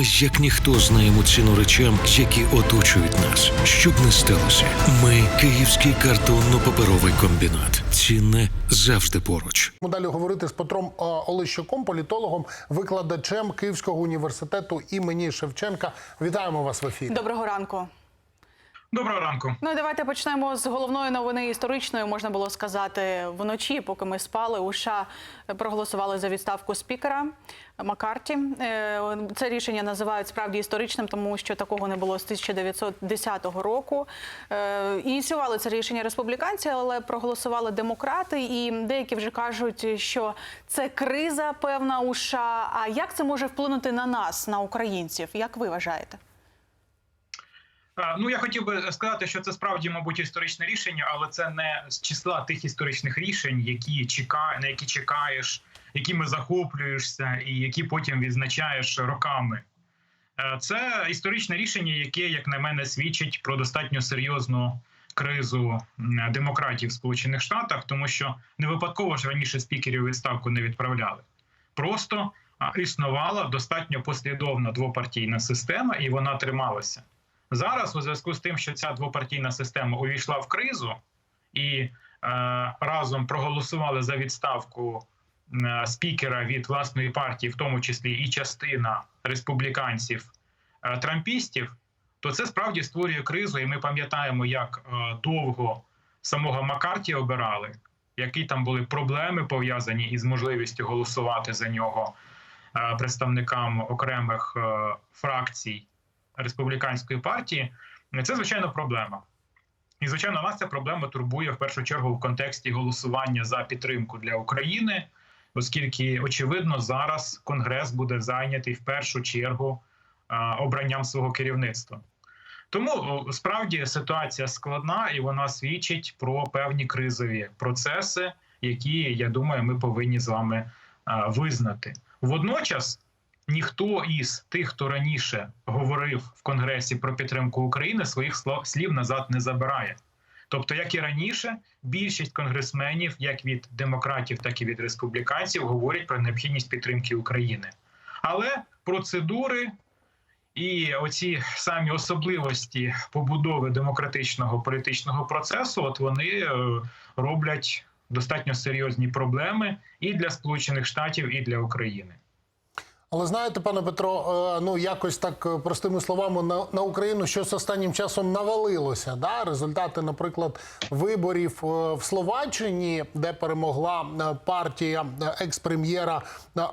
Ми як ніхто знаємо ціну речам, які оточують нас. Щоб не сталося, ми Київський картонно-паперовий комбінат. Цінне завжди поруч. Ми далі говорити з Петром Олещуком, політологом, викладачем Київського університету імені Шевченка. Вітаємо вас в ефірі. Доброго ранку. Доброго ранку. Ну і давайте почнемо з головної новини історичної. Можна було сказати вночі, поки ми спали. У США проголосували за відставку спікера Маккарті. Е, Це рішення називають справді історичним, тому що такого не було з 1910 року. Е, Ініціювали це рішення республіканці, але проголосували демократи. І деякі вже кажуть, що це криза певна у США. А як це може вплинути на нас, на українців? Як ви вважаєте? Е, Ну я хотів би сказати, що це справді, мабуть, історичне рішення, але це не з числа тих історичних рішень, які чекає, на які чекаєш, якими захоплюєшся, і які потім відзначаєш роками. Е, Це історичне рішення, яке, як на мене, свідчить про достатньо серйозну кризу м, демократії в Сполучених Штатах, тому що не випадково ж раніше спікерів відставку не відправляли. Просто існувала достатньо послідовна двопартійна система, і вона трималася. Зараз, у зв'язку з тим, що ця двопартійна система увійшла в кризу і е, разом проголосували за відставку е, спікера від власної партії, в тому числі і частина республіканців е, трампістів, то це справді створює кризу. І ми пам'ятаємо, як е, довго самого Маккарті обирали, які там були проблеми пов'язані із можливістю голосувати за нього е, представникам окремих е, фракцій республіканської партії, це звичайно проблема. І звичайно, нас ця проблема турбує в першу чергу в контексті голосування за підтримку для України, оскільки очевидно зараз Конгрес буде зайнятий в першу чергу обранням свого керівництва. Тому справді ситуація складна і вона свідчить про певні кризові процеси, які я думаю, ми повинні з вами визнати. Водночас ніхто із тих, хто раніше говорив в Конгресі про підтримку України, своїх слів назад не забирає. Тобто, як і раніше, більшість конгресменів, як від демократів, так і від республіканців, говорять про необхідність підтримки України. Але процедури і оці самі особливості побудови демократичного політичного процесу, от вони е, роблять достатньо серйозні проблеми і для Сполучених Штатів, і для України. Але знаєте, пане Петро, е, ну якось так е, простими словами на, на Україну щось останнім часом навалилося. Да? Результати, наприклад, виборів е, в Словаччині, де перемогла партія екс-прем'єра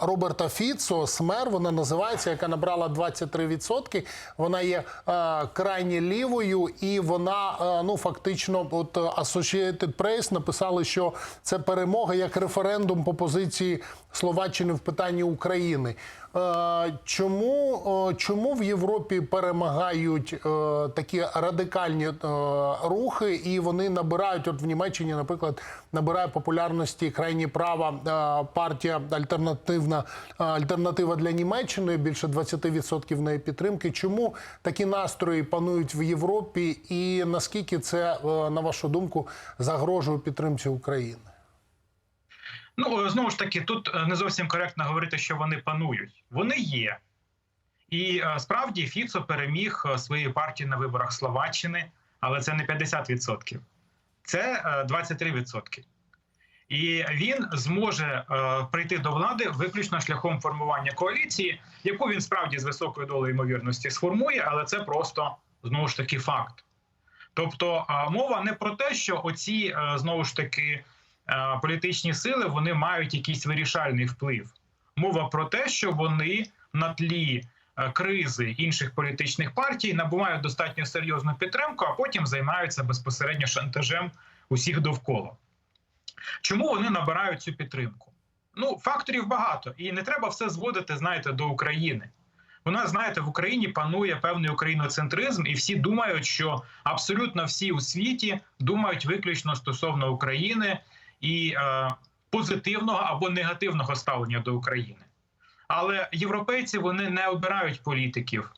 Роберта Фіцо, СМЕР, вона називається, яка набрала 23%. Вона є е, крайні лівою, і вона е, ну фактично, от Associated Press написали, що це перемога як референдум по позиції Словаччини в питанні України. Е, Чому, е, чому в Європі перемагають е, такі радикальні рухи, і вони набирають, от в Німеччині, наприклад, набирає популярності крайні права партія альтернативна альтернатива для Німеччини, більше 20% неї підтримки. Чому такі настрої панують в Європі, і наскільки це, на вашу думку, загрожує підтримці України? Ну е, знову ж таки, тут е, не зовсім коректно говорити, що вони панують. Вони є. І е, справді Фіцо переміг своєю партією на виборах Словаччини, але це не 50%, це е, 23%. І він зможе прийти до влади виключно шляхом формування коаліції, яку він справді з високою долею ймовірності сформує, але це просто знову ж таки факт. Тобто мова не про те, що оці знову ж таки політичні сили вони мають якийсь вирішальний вплив. Мова про те, що вони на тлі е, кризи інших політичних партій набувають достатньо серйозну підтримку, а потім займаються безпосередньо шантажем усіх довкола. Чому вони набирають цю підтримку? Ну, факторів багато, і не треба все зводити, знаєте, до України. У нас, знаєте, в Україні панує певний україноцентризм, і всі думають, що абсолютно всі у світі думають виключно стосовно України і е, позитивного або негативного ставлення до України. Але європейці вони не обирають політиків,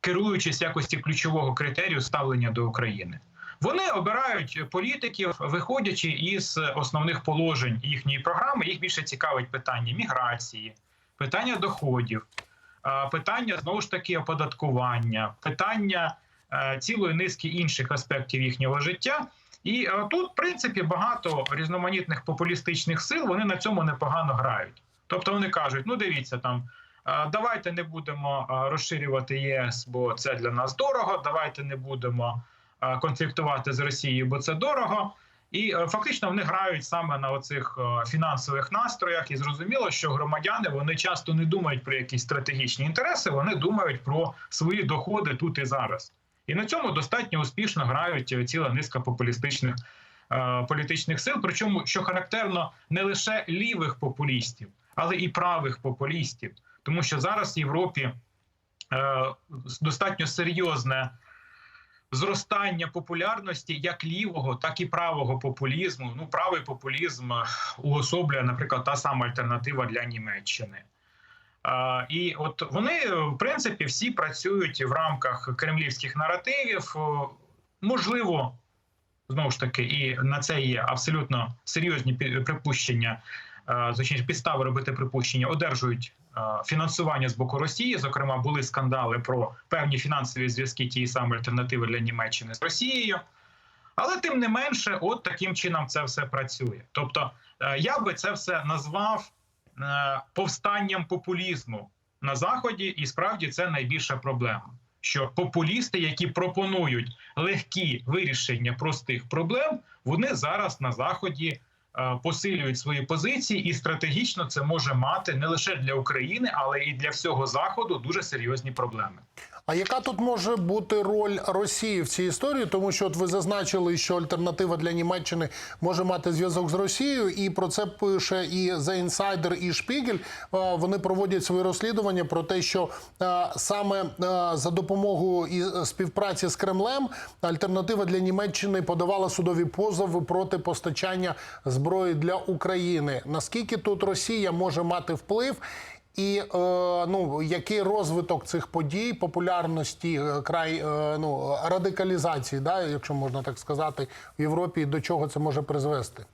керуючись якості ключового критерію ставлення до України. Вони обирають політиків, виходячи із основних положень їхньої програми. Їх більше цікавить питання міграції, питання доходів, е, питання знову ж таки оподаткування, питання е, цілої низки інших аспектів їхнього життя. І е, тут, в принципі, багато різноманітних популістичних сил вони на цьому непогано грають. Тобто вони кажуть: ну дивіться там. е, Давайте не будемо е, розширювати ЄС, бо це для нас дорого. Давайте не будемо конфліктувати з Росією, бо це дорого. І фактично вони грають саме на оцих фінансових настроях. І зрозуміло, що громадяни вони часто не думають про якісь стратегічні інтереси, вони думають про свої доходи тут і зараз. І на цьому достатньо успішно грають ціла низка популістичних е, політичних сил. Причому, що характерно, не лише лівих популістів, але і правих популістів. Тому що зараз в Європі е, достатньо серйозне зростання популярності як лівого, так і правого популізму. Ну, правий популізм е, уособлює, наприклад, та сама альтернатива для Німеччини. І от вони, е, в принципі, всі працюють в рамках кремлівських наративів. Можливо, знову ж таки, і на це є абсолютно серйозні припущення, е, точніше, підстави робити припущення, одержують е, фінансування з боку Росії. Зокрема, були скандали про певні фінансові зв'язки тієї самої альтернативи для Німеччини з Росією. Але тим не менше, от таким чином це все працює. Тобто, е, я би це все назвав е, повстанням популізму на заході, і справді це найбільша проблема. Що популісти, які пропонують легкі вирішення простих проблем, вони зараз на заході е, посилюють свої позиції, і стратегічно це може мати не лише для України, але і для всього заходу дуже серйозні проблеми. А яка тут може бути роль Росії в цій історії? Тому що от ви зазначили, що альтернатива для Німеччини може мати зв'язок з Росією, і про це пише і The Insider, і Шпігель. Е, Вони проводять свої розслідування про те, що е, саме е, за допомогою і співпраці з Кремлем альтернатива для Німеччини подавала судові позови проти постачання зброї для України. Наскільки тут Росія може мати вплив? І е, ну який розвиток цих подій, популярності, е, край е, ну радикалізації, да, якщо можна так сказати, в Європі, до чого це може призвести?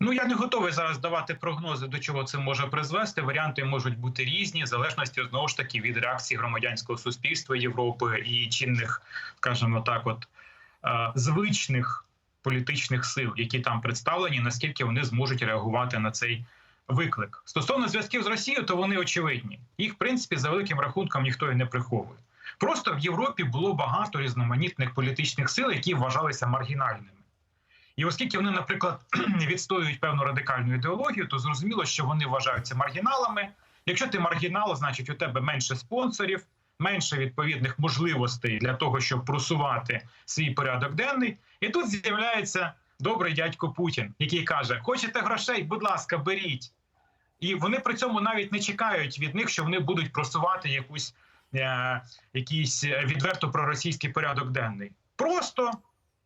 Ну я не готовий зараз давати прогнози, до чого це може призвести. Варіанти можуть бути різні, в залежності знову ж таки від реакції громадянського суспільства Європи і чинних, скажімо так, от е, звичних політичних сил, які там представлені, наскільки вони зможуть реагувати на цей виклик. Стосовно зв'язків з Росією, то вони очевидні. Їх, в принципі, за великим рахунком ніхто і не приховує. Просто в Європі було багато різноманітних політичних сил, які вважалися маргінальними. І оскільки вони, наприклад, відстоюють певну радикальну ідеологію, то зрозуміло, що вони вважаються маргіналами. Якщо ти маргінал, значить у тебе менше спонсорів, менше відповідних можливостей для того, щоб просувати свій порядок денний. І тут з'являється добрий дядько Путін, який каже: Хочете грошей, будь ласка, беріть. І вони при цьому навіть не чекають від них, що вони будуть просувати якусь е, якийсь відверто проросійський порядок денний. Просто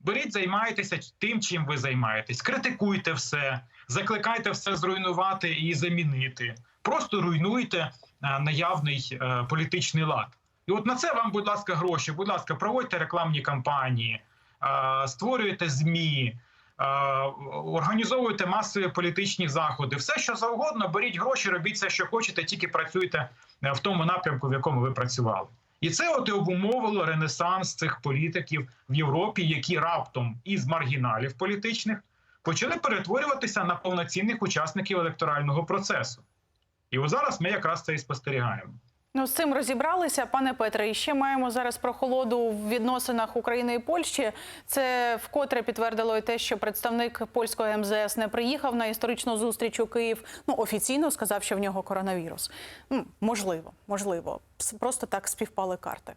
беріть, займайтеся тим, чим ви займаєтесь. Критикуйте все, закликайте все зруйнувати і замінити. Просто руйнуйте е, наявний е, політичний лад. І от на це вам, будь ласка, гроші. Будь ласка, проводьте рекламні кампанії, е, створюйте ЗМІ. Організовуйте масові політичні заходи, все що завгодно, беріть гроші, робіть все, що хочете, тільки працюйте е, в тому напрямку, в якому ви працювали. І це от і обумовило ренесанс цих політиків в Європі, які раптом із маргіналів політичних почали перетворюватися на повноцінних учасників електорального процесу. І от зараз ми якраз це і спостерігаємо. Ну, з цим розібралися, пане Петре. І ще маємо зараз прохолоду в відносинах України і Польщі. Це вкотре підтвердило і те, що представник польського МЗС не приїхав на історичну зустріч у Київ. Ну офіційно сказав, що в нього коронавірус. Можливо, можливо, просто так співпали карти.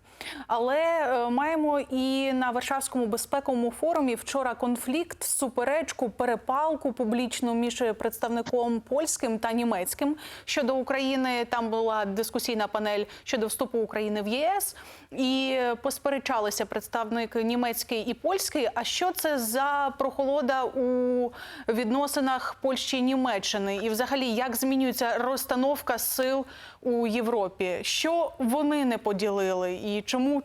Але е, маємо і на Варшавському безпековому форумі вчора конфлікт, суперечку, перепалку публічну між представником польським та німецьким щодо України. Там була дискусійна панель щодо вступу України в ЄС, і посперечалися представник німецький і польський. А що це за прохолода у відносинах Польщі Німеччини? І, взагалі, як змінюється розстановка сил у Європі? Що вони не поділили, і чому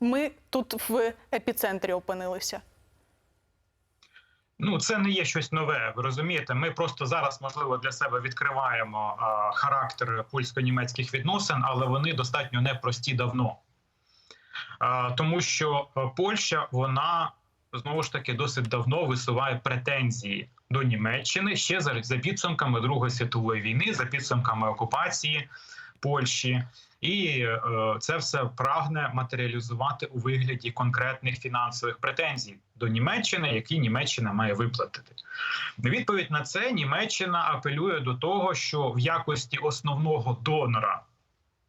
ми тут в епіцентрі опинилися? Ну, це не є щось нове. Ви розумієте? Ми просто зараз, можливо, для себе відкриваємо а, характер польсько-німецьких відносин, але вони достатньо непрості давно. А, тому що Польща, вона знову ж таки досить давно висуває претензії до Німеччини ще за, за підсумками Другої світової війни, за підсумками окупації Польщі. І е, це все прагне матеріалізувати у вигляді конкретних фінансових претензій до Німеччини, які Німеччина має виплатити. Відповідь на це Німеччина апелює до того, що в якості основного донора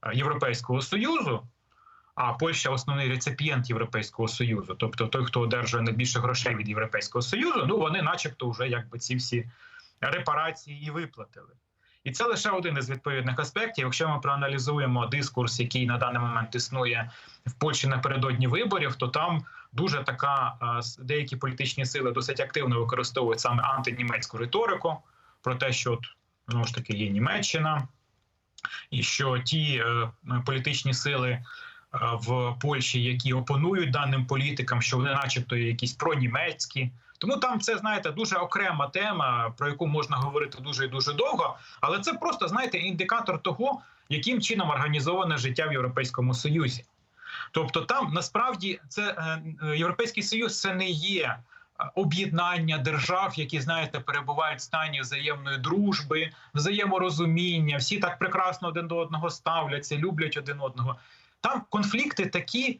е, Європейського союзу, а Польща основний реципієнт Європейського союзу, тобто той, хто одержує найбільше грошей від Європейського союзу, ну вони, начебто, вже якби ці всі репарації і виплатили. І це лише один із відповідних аспектів. Якщо ми проаналізуємо дискурс, який на даний момент існує в Польщі напередодні виборів, то там дуже така е, деякі політичні сили досить активно використовують саме антинімецьку риторику про те, що знову ж таки є Німеччина, і що ті е, політичні сили е, в Польщі, які опонують даним політикам, що вони, начебто, якісь пронімецькі. Тому там це знаєте дуже окрема тема, про яку можна говорити дуже і дуже довго. Але це просто знаєте індикатор того, яким чином організоване життя в Європейському Союзі. Тобто, там насправді це е, е, європейський союз це не є е, об'єднання держав, які знаєте перебувають в стані взаємної дружби, взаєморозуміння. Всі так прекрасно один до одного ставляться, люблять один одного. Там конфлікти такі,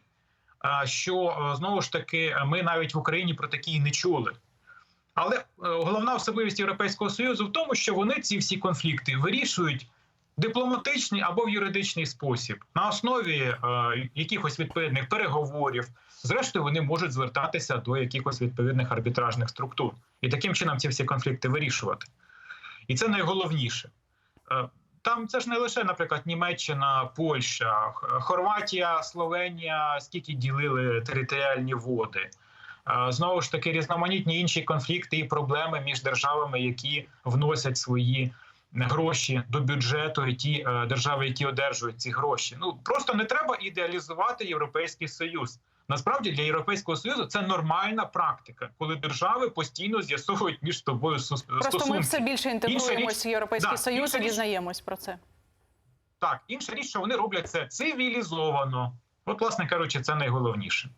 що е, знову ж таки ми навіть в Україні про такі не чули. Але е, головна особливість Європейського союзу в тому, що вони ці всі конфлікти вирішують дипломатичний або в юридичний спосіб на основі е, якихось відповідних переговорів. Зрештою, вони можуть звертатися до якихось відповідних арбітражних структур і таким чином ці всі конфлікти вирішувати. І це найголовніше. Там це ж не лише, наприклад, Німеччина, Польща, Хорватія, Словенія, скільки ділили територіальні води. Е, Знову ж таки, різноманітні інші конфлікти і проблеми між державами, які вносять свої гроші до бюджету, і ті е, держави, які одержують ці гроші. Ну просто не треба ідеалізувати європейський союз. Насправді для європейського союзу це нормальна практика, коли держави постійно з'ясовують між собою стосунки. Просто ми все більше інтегруємося в європейський да, союз і дізнаємось про це. Так, інша річ, що вони роблять це цивілізовано. От, власне кажучи, це найголовніше.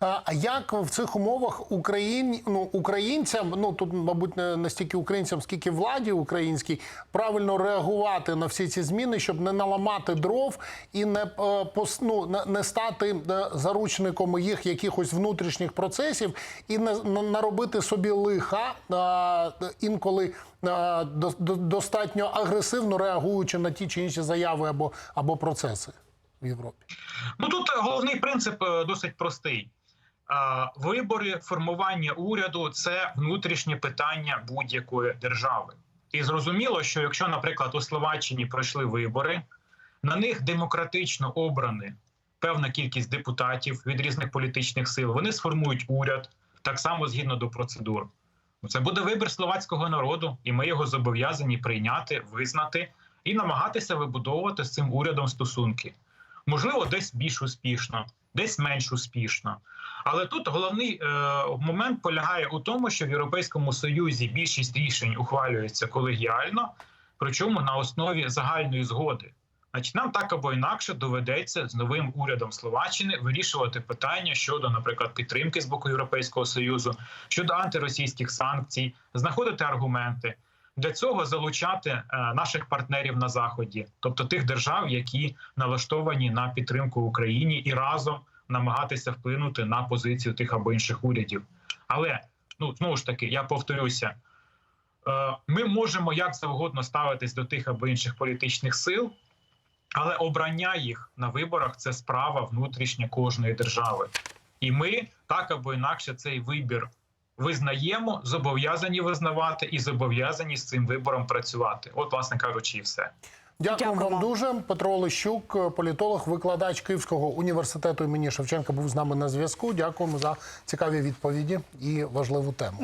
А як в цих умовах Україн, ну, українцям, ну тут, мабуть, не настільки українцям, скільки владі українській, правильно реагувати на всі ці зміни, щоб не наламати дров і не, е, ну, не, стати е, заручником їх якихось внутрішніх процесів і не наробити собі лиха інколи до- до- достатньо агресивно реагуючи на ті чи інші заяви або, або процеси в Європі. Ну тут е, головний принцип е, досить простий. Вибори, формування уряду це внутрішнє питання будь-якої держави. І зрозуміло, що якщо, наприклад, у Словаччині пройшли вибори, на них демократично обрані певна кількість депутатів від різних політичних сил, вони сформують уряд так само згідно до процедур. Це буде вибір словацького народу, і ми його зобов'язані прийняти, визнати і намагатися вибудовувати з цим урядом стосунки. Можливо, десь більш успішно, десь менш успішно. Але тут головний е, момент полягає у тому, що в Європейському Союзі більшість рішень ухвалюється колегіально, причому на основі загальної згоди. Значить, нам так або інакше доведеться з новим урядом Словаччини вирішувати питання щодо, наприклад, підтримки з боку Європейського союзу, щодо антиросійських санкцій, знаходити аргументи. Для цього залучати е, наших партнерів на заході, тобто тих держав, які налаштовані на підтримку Україні, і разом намагатися вплинути на позицію тих або інших урядів. Але ну знову ж таки, я повторюся, е, ми можемо як завгодно ставитись до тих або інших політичних сил, але обрання їх на виборах це справа внутрішня кожної держави. І ми так або інакше цей вибір визнаємо, зобов'язані визнавати і зобов'язані з цим вибором працювати. От, власне кажучи, і все. Дякую Дякую вам дуже. Петро Лещук, політолог, викладач Київського університету імені Шевченка, був з нами на зв'язку. Дякуємо за цікаві відповіді і важливу тему.